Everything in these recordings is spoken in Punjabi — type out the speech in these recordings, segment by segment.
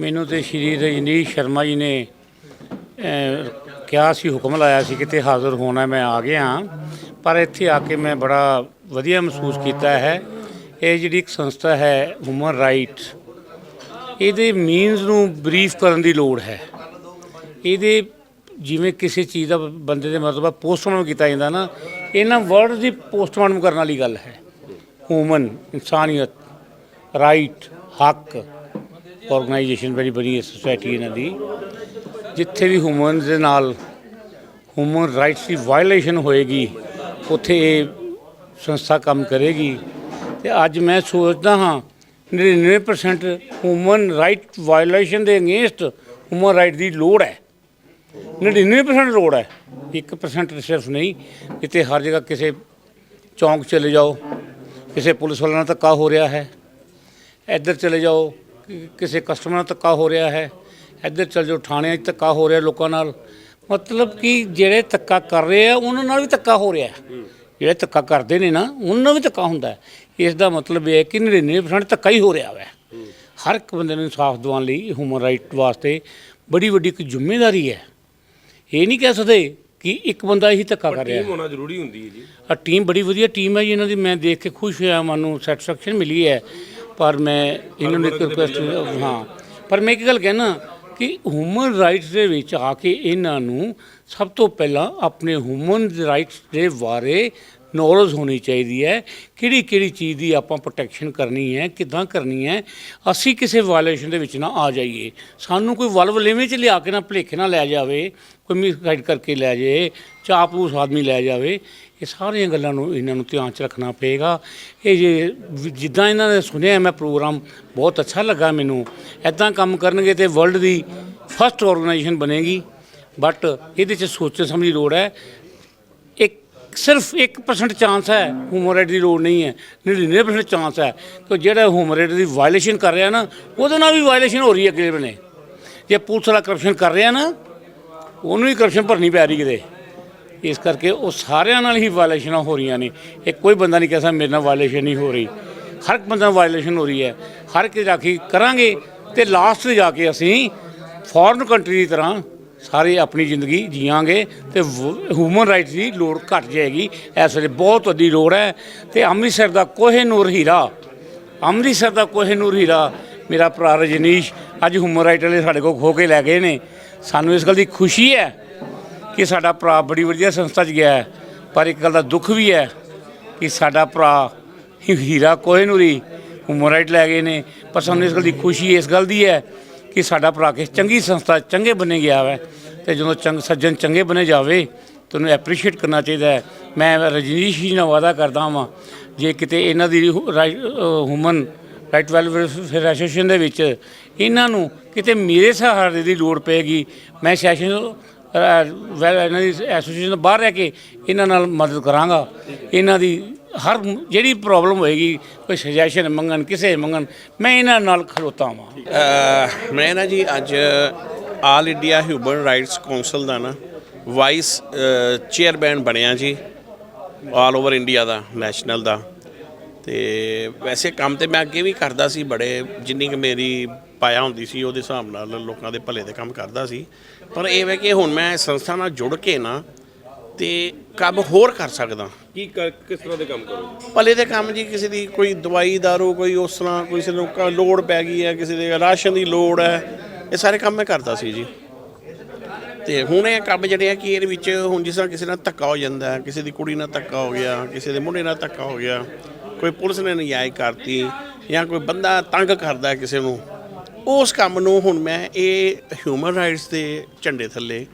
ਮੈਨੂੰ ਤੇ ਸ਼੍ਰੀ ਰਜਨੀਸ਼ ਸ਼ਰਮਾ ਜੀ ਨੇ ਕਿਹਾ ਸੀ, ਹੁਕਮ ਲਾਇਆ ਸੀ ਕਿਤੇ ਹਾਜ਼ਰ ਹੋਣਾ ਮੈਂ ਆ ਗਿਆ ਪਰ ਇੱਥੇ ਆ ਕੇ ਮੈਂ ਬੜਾ ਵਧੀਆ ਮਹਿਸੂਸ ਕੀਤਾ ਹੈ। ਇਹ ਜਿਹੜੀ ਇੱਕ ਸੰਸਥਾ ਹੈ ਹਿਊਮਨ ਰਾਈਟ ਇਹਦੇ ਮੀਨਸ ਨੂੰ ਬਰੀਫ ਕਰਨ ਦੀ ਲੋੜ ਹੈ। ਇਹਦੇ ਜਿਵੇਂ ਕਿਸੇ ਚੀਜ਼ ਦਾ ਬੰਦੇ ਦੇ ਮਤਲਬ ਪੋਸਟਮਾਰਟਮ ਕੀਤਾ ਜਾਂਦਾ ਨਾ, ਇਹਨਾਂ ਵਰਡ ਦੀ ਪੋਸਟਮਾਰਟਮ ਕਰਨ ਵਾਲੀ ਗੱਲ ਹੈ। ਹਿਊਮਨ ਇਨਸਾਨੀਅਤ ਰਾਈਟ ਹੱਕ। ਆਰਗੇਨਾਈਜੇਸ਼ਨ ਬੜੀ ਹੈ ਸੋਸਾਇਟੀ ਇਹਨਾਂ ਦੀ। ਜਿੱਥੇ ਵੀ ਹਿਊਮਨ ਦੇ ਨਾਲ ਹਿਊਮਨ ਰਾਈਟਸ ਦੀ ਵਾਇਲੇਸ਼ਨ ਹੋਏਗੀ, ਉੱਥੇ ਇਹ ਸੰਸਥਾ ਕੰਮ ਕਰੇਗੀ। ਤੇ ਅੱਜ ਮੈਂ ਸੋਚਦਾ ਹਾਂ 99% ਹਿਊਮਨ ਰਾਈਟ ਵਾਇਲੇਸ਼ਨ ਦੇ ਅਗੇਂਸਟ ਹਿਊਮਨ ਰਾਈਟ ਦੀ ਲੋੜ ਹੈ। 99% ਲੋੜ ਹੈ 1% ਸਿਰਫ ਨਹੀਂ, ਜਿੱਥੇ ਹਰ ਜਗ੍ਹਾ ਕਿਸੇ ਚੌਂਕ ਚਲੇ ਜਾਓ, ਕਿਸੇ ਪੁਲਿਸ ਵਾਲਿਆਂ ਨਾਲ ਧੱਕਾ ਹੋ ਰਿਹਾ ਹੈ, ਇੱਧਰ ਚਲੇ ਜਾਓ ਕਿਸੇ ਕਸਟਮਰ ਨਾਲ ਧੱਕਾ ਹੋ ਰਿਹਾ ਹੈ ਇੱਧਰ ਚਲੇ ਜਾਓ ਥਾਣਿਆਂ 'ਚ ਧੱਕਾ ਹੋ ਰਿਹਾ ਲੋਕਾਂ ਨਾਲ। ਮਤਲਬ ਕਿ ਜਿਹੜੇ ਧੱਕਾ ਕਰ ਰਹੇ ਆ ਉਹਨਾਂ ਨਾਲ ਵੀ ਧੱਕਾ ਹੋ ਰਿਹਾ ਜਿਹੜੇ ਧੱਕਾ ਕਰਦੇ ਨੇ ਨਾ ਉਹਨਾਂ ਨਾਲ ਵੀ ਧੱਕਾ ਹੁੰਦਾ ਹੈ। ਇਸ ਦਾ ਮਤਲਬ ਇਹ ਹੈ ਕਿ 99% ਧੱਕਾ ਹੀ ਹੋ ਰਿਹਾ ਹੈ ਹਰ ਇੱਕ ਬੰਦੇ ਨੂੰ ਇਨਸਾਫ ਦਿਵਾਉਣ ਲਈ ਹਿਊਮਨ ਰਾਈਟ ਵਾਸਤੇ ਬੜੀ ਵੱਡੀ ਇੱਕ ਜ਼ਿੰਮੇਵਾਰੀ ਹੈ। ਇਹ ਨਹੀਂ ਕਹਿ ਸਕਦੇ ਕਿ ਇੱਕ ਬੰਦਾ ਹੀ ਧੱਕਾ ਕਰ ਰਿਹਾ ਟੀਮ ਹੋਣਾ ਜ਼ਰੂਰੀ ਹੁੰਦੀ ਹੈ ਜੀ। ਆ ਟੀਮ ਬੜੀ ਵਧੀਆ ਟੀਮ ਹੈ ਜੀ ਇਹਨਾਂ ਦੀ ਮੈਂ ਦੇਖ ਕੇ ਖੁਸ਼ ਹੋਇਆ ਮਨ ਨੂੰ ਸੈਟੀਸਫੈਕਸ਼ਨ ਮਿਲੀ ਹੈ। ਪਰ ਮੈਂ ਇਹਨਾਂ ਨੂੰ ਇੱਕ ਰਿਕੁਐਸਟ ਹਾਂ ਪਰ ਮੈਂ ਇੱਕ ਗੱਲ ਕਹਿਣਾ ਕਿ ਹਿਊਮਨ ਰਾਈਟਸ ਦੇ ਵਿੱਚ ਆ ਕੇ ਇਹਨਾਂ ਨੂੰ ਸਭ ਤੋਂ ਪਹਿਲਾਂ ਆਪਣੇ ਹਿਊਮਨ ਰਾਈਟਸ ਦੇ ਬਾਰੇ ਨੌਲੇਜ ਹੋਣੀ ਚਾਹੀਦੀ ਹੈ। ਕਿਹੜੀ ਕਿਹੜੀ ਚੀਜ਼ ਦੀ ਆਪਾਂ ਪ੍ਰੋਟੈਕਸ਼ਨ ਕਰਨੀ ਹੈ, ਕਿੱਦਾਂ ਕਰਨੀ ਹੈ, ਅਸੀਂ ਕਿਸੇ ਵਾਇਲੇਸ਼ਨ ਦੇ ਵਿੱਚ ਨਾ ਆ ਜਾਈਏ। ਸਾਨੂੰ ਕੋਈ ਵਲਵ ਲੇਵੇਂ ਚ ਲਿਆ ਕੇ ਨਾ ਭੁਲੇਖੇ ਨਾ ਲੈ ਜਾਵੇ, ਕੋਈ ਮਿਸਗਾਈਡ ਕਰਕੇ ਲੈ ਜਾਏ ਚਾਪੂਸ ਆਦਮੀ ਲੈ ਜਾਵੇ, ਇਹ ਸਾਰੀਆਂ ਗੱਲਾਂ ਨੂੰ ਇਹਨਾਂ ਨੂੰ ਧਿਆਨ ਚ ਰੱਖਣਾ ਪਏਗਾ। ਇਹ ਜੇ ਜਿੱਦਾਂ ਇਹਨਾਂ ਨੇ ਸੁਣਿਆ ਮੈਂ ਪ੍ਰੋਗਰਾਮ ਬਹੁਤ ਅੱਛਾ ਲੱਗਾ ਮੈਨੂੰ। ਐਦਾਂ ਕੰਮ ਕਰਨਗੇ ਤੇ ਵਰਲਡ ਦੀ ਫਸਟ ਆਰਗੇਨਾਈਜੇਸ਼ਨ ਬਣੇਗੀ। ਬਟ ਇਹਦੇ ਚ ਸੋਚਣ ਸਮਝ ਲੋੜ ਹੈ। ਸਿਰਫ 1% ਚਾਂਸ ਹੈ ਹਿਊਮਨ ਰਾਈਟ ਦੀ ਲੋੜ ਨਹੀਂ ਹੈ 99% ਚਾਂਸ ਹੈ। ਕਿ ਜਿਹੜਾ ਹਿਊਮਨ ਦੀ ਵਾਇਲੇਸ਼ਨ ਕਰ ਰਿਹਾ ਨਾ, ਉਹਦੇ ਨਾਲ ਵੀ ਵਾਇਲੇਸ਼ਨ ਹੋ ਰਹੀ ਹੈ ਅਗਲੇ ਬਨੇ। ਜੇ ਪੁਲਿਸ ਵਾਲਾ ਕਰਪਸ਼ਨ ਕਰ ਰਿਹਾ ਨਾ, ਉਹਨੂੰ ਵੀ ਕਰਪਸ਼ਨ ਭਰਨੀ ਪੈ ਰਹੀ ਕਿਤੇ। ਇਸ ਕਰਕੇ ਉਹ ਸਾਰਿਆਂ ਨਾਲ ਹੀ ਵਾਇਲੇਸ਼ਨਾਂ ਹੋ ਰਹੀਆਂ ਨੇ। ਇਹ ਕੋਈ ਬੰਦਾ ਨਹੀਂ ਕਹਿ ਸਕਦਾ ਮੇਰੇ ਨਾਲ ਵਾਇਲੇਸ਼ਨ ਨਹੀਂ ਹੋ ਰਹੀ। ਹਰ ਇੱਕ ਬੰਦਾ ਵਾਇਲੇਸ਼ਨ ਹੋ ਰਹੀ ਹੈ। ਹਰ ਇੱਕ ਰਾਖੀ ਕਰਾਂਗੇ ਤੇ ਲਾਸਟ ਤੇ ਜਾ ਕੇ ਅਸੀਂ ਫੋਰਨ ਕੰਟਰੀ ਦੀ ਤਰ੍ਹਾਂ ਸਾਰੇ ਆਪਣੀ ਜ਼ਿੰਦਗੀ ਜੀਵਾਂਗੇ ਤੇ ਹਿਊਮਨ ਰਾਈਟਸ ਦੀ ਲੋੜ ਘਟ ਜਾਏਗੀ। ਇਸ ਵੇਲੇ ਬਹੁਤ ਵੱਡੀ ਲੋੜ ਹੈ ਤੇ ਅੰਮ੍ਰਿਤਸਰ ਦਾ ਕੋਹੇ ਨੂਰ ਹੀਰਾ, ਅੰਮ੍ਰਿਤਸਰ ਦਾ ਕੋਹੇ ਨੂਰ ਹੀਰਾ, ਮੇਰਾ ਭਰਾ ਰਜਨੀਸ਼ ਅੱਜ ਹਿਊਮਨ ਰਾਈਟ ਵਾਲੇ ਸਾਡੇ ਕੋਲ ਖੋ ਕੇ ਲੈ ਗਏ ਨੇ। ਸਾਨੂੰ ਇਸ ਗੱਲ ਦੀ ਖੁਸ਼ੀ ਹੈ ਕਿ ਸਾਡਾ ਭਰਾ ਬੜੀ ਵਧੀਆ ਸੰਸਥਾ 'ਚ ਗਿਆ ਹੈ, ਪਰ ਇੱਕ ਗੱਲ ਦਾ ਦੁੱਖ ਵੀ ਹੈ ਕਿ ਸਾਡਾ ਭਰਾ ਹੀ- ਹੀਰਾ ਕੋਹੇਨੂਰੀ ਹਿਊਮਨ ਰਾਈਟ ਲੈ ਗਏ ਨੇ। ਪਰ ਸਾਨੂੰ ਇਸ ਗੱਲ ਦੀ ਖੁਸ਼ੀ ਇਸ ਗੱਲ ਦੀ ਹੈ ਕਿ ਸਾਡਾ ਭਰਾ ਕਿਸੇ ਚੰਗੀ ਸੰਸਥਾ, ਚੰਗੇ ਬਣੇ ਗਿਆ ਹੈ ਤੇ ਜਦੋਂ ਚੰਗ, ਸੱਜਣ ਚੰਗੇ ਬਣੇ ਜਾਵੇ ਤੁਹਾਨੂੰ ਐਪਰੀਸ਼ੀਏਟ ਕਰਨਾ ਚਾਹੀਦਾ ਹੈ। ਮੈਂ ਰਜਨੀਸ਼ ਜੀ ਨਾਲ ਵਾਅਦਾ ਕਰਦਾ ਹਾਂ ਜੇ ਕਿਤੇ ਇਹਨਾਂ ਦੀ ਹਿਊਮਨ ਰਾਈਟ ਵੈਲਫੇਅਰ ਐਸੋਸੀਏਸ਼ਨ ਦੇ ਵਿੱਚ ਇਹਨਾਂ ਨੂੰ ਕਿਤੇ ਮੇਰੇ ਸਹਾਰੇ ਦੀ ਲੋੜ ਪਏਗੀ, ਮੈਂ ਸੈਸ਼ਨ ਵੈਲ ਇਹਨਾਂ ਦੀ ਐਸੋਸੀਏਸ਼ਨ ਬਾਹਰ ਰਹਿ ਕੇ ਇਹਨਾਂ ਨਾਲ ਮਦਦ ਕਰਾਂਗਾ। ਇਹਨਾਂ ਦੀ ਹਰ ਜਿਹੜੀ ਪ੍ਰੋਬਲਮ ਹੋਏਗੀ, ਕੋਈ ਸੁਜੈਸ਼ਨ ਮੰਗਣ, ਕਿਸੇ ਮੰਗਣ, ਮੈਂ ਇਹਨਾਂ ਨਾਲ ਖਲੋਤਾ ਹਾਂ ਮੈਂ ਨਾ ਜੀ ਅੱਜ all India human rights council ਦਾ ਨਾ ਵਾਈਸ ਚੇਅਰਮੈਨ ਬਣਿਆ ਜੀ ਆਲ ਓਵਰ ਇੰਡੀਆ ਦਾ ਨੈਸ਼ਨਲ ਦਾ। ਤੇ ਵੈਸੇ ਕੰਮ ਤੇ ਮੈਂ ਅੱਗੇ ਵੀ ਕਰਦਾ ਸੀ, ਬੜੇ ਜਿੰਨੀ ਕਿ ਮੇਰੀ ਪਾਇਆ ਹੁੰਦੀ ਸੀ, ਉਹਦੇ ਹਿਸਾਬ ਨਾਲ ਲੋਕਾਂ ਦੇ ਭਲੇ ਦੇ ਕੰਮ ਕਰਦਾ ਸੀ। ਪਰ ਇਹ ਹੈ ਕਿ ਹੁਣ ਮੈਂ ਸੰਸਥਾ ਨਾਲ ਜੁੜ ਕੇ ਨਾ, ਤੇ ਕੰਮ ਹੋਰ ਕਰ ਸਕਦਾ। ਕੀ ਕ- ਕਿਸ ਤਰ੍ਹਾਂ ਦੇ ਕੰਮ ਕਰੋ ਭਲੇ ਦੇ ਕੰਮ ਜੀ ਕਿਸੇ ਦੀ ਕੋਈ ਦਵਾਈ ਦਾਰੂ ਕੋਈ ਉਸ ਤਰ੍ਹਾਂ ਕਿਸੇ ਨੂੰ ਕ- ਲੋੜ ਪੈ ਗਈ ਹੈ ਕਿਸੇ ਦੇ ਰਾਸ਼ਨ ਦੀ ਲੋੜ ਹੈ ਇਹ ਸਾਰੇ ਕੰਮ ਮੈਂ ਕਰਦਾ ਸੀ ਜੀ। ਤੇ ਹੁਣ ਇਹ ਕੰਮ ਜਿਹੜੇ ਆ ਕਿ ਇਹਦੇ ਵਿੱਚ ਹੁਣ ਜਿਸ ਤਰ੍ਹਾਂ ਕਿਸੇ ਨਾਲ ਧੱਕਾ ਹੋ ਜਾਂਦਾ ਹੈ, ਕਿਸੇ ਦੀ ਕੁੜੀ ਨਾਲ ਧੱਕਾ ਹੋ ਗਿਆ ਕਿਸੇ ਦੇ ਮੁੰਡੇ ਨਾਲ ਧੱਕਾ ਹੋ ਗਿਆ ਕੋਈ ਪੁਲਿਸ ਨੇ ਨਜਾਇਜ਼ ਕਰਤੀ ਜਾਂ ਕੋਈ ਬੰਦਾ ਤੰਗ ਕਰਦਾ ਹੈ ਕਿਸੇ ਨੂੰ ਉਸ ਕੰਮ ਨੂੰ ਹੁਣ ਮੈਂ ਇਹ ਹਿਊਮਨ ਰਾਈਟਸ ਦੇ ਝੰਡੇ ਥੱਲੇ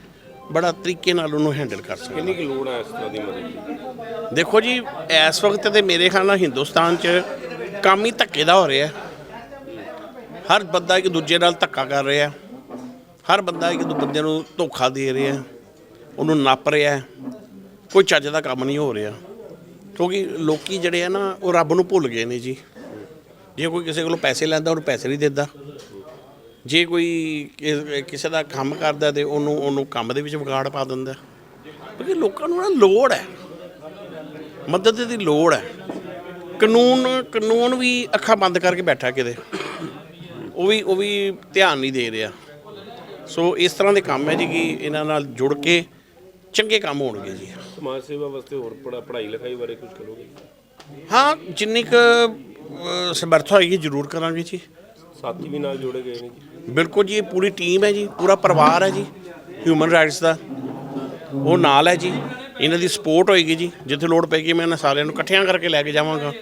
ਬੜਾ ਤਰੀਕੇ ਨਾਲ ਉਹਨੂੰ ਹੈਂਡਲ ਕਰ ਸਕਦਾ। ਕਿੰਨੀ ਕੁ ਲੋੜ ਹੈ ਇਸ ਤਰ੍ਹਾਂ ਦੀ ਮਦਦ ਦੀ? ਦੇਖੋ ਜੀ, ਇਸ ਵਕਤ ਤੇ ਮੇਰੇ ਖਿਆਲ ਨਾਲ ਹਿੰਦੁਸਤਾਨ 'ਚ ਕੰਮ ਹੀ ਧੱਕੇ ਦਾ ਹੋ ਰਿਹਾ ਹਰ ਬੰਦਾ ਇੱਕ ਦੂਜੇ ਨਾਲ ਧੱਕਾ ਕਰ ਰਿਹਾ ਹਰ ਬੰਦਾ ਇੱਕ ਦੂਜੇ ਬੰਦੇ ਨੂੰ ਧੋਖਾ ਦੇ ਰਿਹਾ ਉਹਨੂੰ ਨੱਪ ਰਿਹਾ ਕੋਈ ਚੱਜ ਦਾ ਕੰਮ ਨਹੀਂ ਹੋ ਰਿਹਾ। ਕਿਉਂਕਿ ਲੋਕੀ ਜਿਹੜੇ ਆ ਨਾ, ਉਹ ਰੱਬ ਨੂੰ ਭੁੱਲ ਗਏ ਨੇ ਜੀ। ਜੇ ਕੋਈ ਕਿਸੇ ਕੋਲੋਂ ਪੈਸੇ ਲੈਂਦਾ, ਉਹਨੂੰ ਪੈਸੇ ਨਹੀਂ ਦਿੰਦਾ। ਜੇ ਕੋਈ ਕਿਸੇ ਦਾ ਕੰਮ ਕਰਦਾ ਤੇ ਉਹਨੂੰ ਉਹਨੂੰ ਕੰਮ ਦੇ ਵਿੱਚ ਵਿਗਾੜ ਪਾ ਦਿੰਦਾ। ਕਿਉਂਕਿ ਲੋਕਾਂ ਨੂੰ ਨਾ ਲੋੜ ਹੈ। ਮਦਦ ਦੀ ਲੋੜ ਹੈ। ਕਾਨੂੰਨ ਕਾਨੂੰਨ ਵੀ ਅੱਖਾਂ ਬੰਦ ਕਰਕੇ ਬੈਠਾ ਕਿਤੇ। ਉਹ ਵੀ ਉਹ ਵੀ ਧਿਆਨ ਨਹੀਂ ਦੇ ਰਿਹਾ। ਸੋ ਇਸ ਤਰ੍ਹਾਂ ਦੇ ਕੰਮ ਹੈ ਜੀ ਕਿ ਇਹਨਾਂ ਨਾਲ ਜੁੜ ਕੇ ਚੰਗੇ ਕੰਮ ਹੋਣਗੇ ਜੀ। ਸਮਾਜ ਸੇਵਾ ਵਾਸਤੇ ਹੋਰ ਪੜਾ ਪੜ੍ਹਾਈ ਲਿਖਾਈ ਬਾਰੇ ਕੁਝ ਕਰੋਗੇ? ਹਾਂ ਜਿੰਨੀ ਕੁ ਸਮਰੱਥਾ ਹੋਏਗੀ ਜ਼ਰੂਰ ਕਰਾਂਗੇ ਜੀ। ਸਾਥੀ ਵੀ ਨਾਲ ਜੋੜੇ ਗਏ ਨੇ ਜੀ। ਬਿਲਕੁਲ ਜੀ ਇਹ ਪੂਰੀ ਟੀਮ ਹੈ ਜੀ ਪੂਰਾ ਪਰਿਵਾਰ ਹੈ ਜੀ ਹਿਊਮਨ ਰਾਈਟਸ ਦਾ। ਉਹ ਨਾਲ ਹੈ ਜੀ। ਇਹਨਾਂ ਦੀ ਸਪੋਰਟ ਹੋਏਗੀ ਜੀ, ਜਿੱਥੇ ਲੋੜ ਪੈਗੀ ਮੈਂ ਇਹਨਾਂ ਸਾਰਿਆਂ ਨੂੰ ਇਕੱਠਿਆਂ ਕਰਕੇ ਲੈ ਕੇ ਜਾਵਾਂਗਾ।